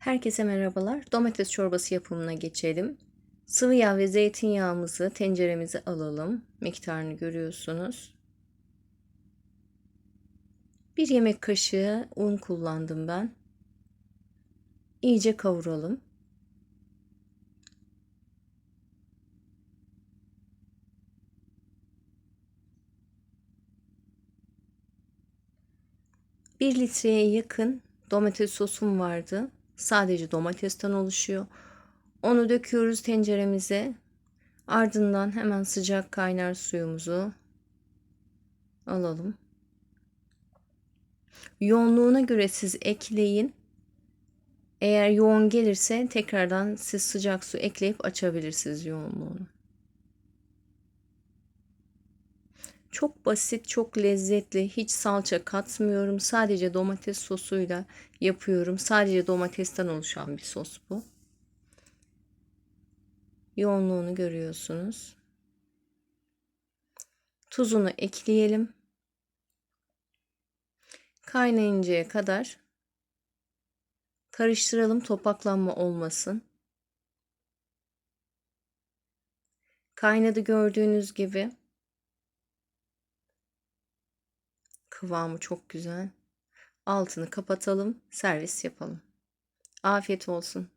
Herkese merhabalar. Domates çorbası yapımına geçelim. Sıvı yağ ve zeytinyağımızı tenceremize alalım. Miktarını görüyorsunuz. Bir yemek kaşığı un kullandım ben. İyice kavuralım. Bir litreye yakın domates sosum vardı. Sadece domatesten oluşuyor. Onu döküyoruz tenceremize. Ardından hemen sıcak kaynar suyumuzu alalım. Yoğunluğuna göre siz ekleyin. Eğer yoğun gelirse tekrardan siz sıcak su ekleyip açabilirsiniz yoğunluğunu. Çok basit, çok lezzetli. Hiç salça katmıyorum. Sadece domates sosuyla yapıyorum. Sadece domatesten oluşan bir sos bu. Yoğunluğunu görüyorsunuz. Tuzunu ekleyelim. Kaynayıncaya kadar karıştıralım topaklanma olmasın. Kaynadı gördüğünüz gibi. Kıvamı çok güzel. Altını kapatalım, servis yapalım. Afiyet olsun.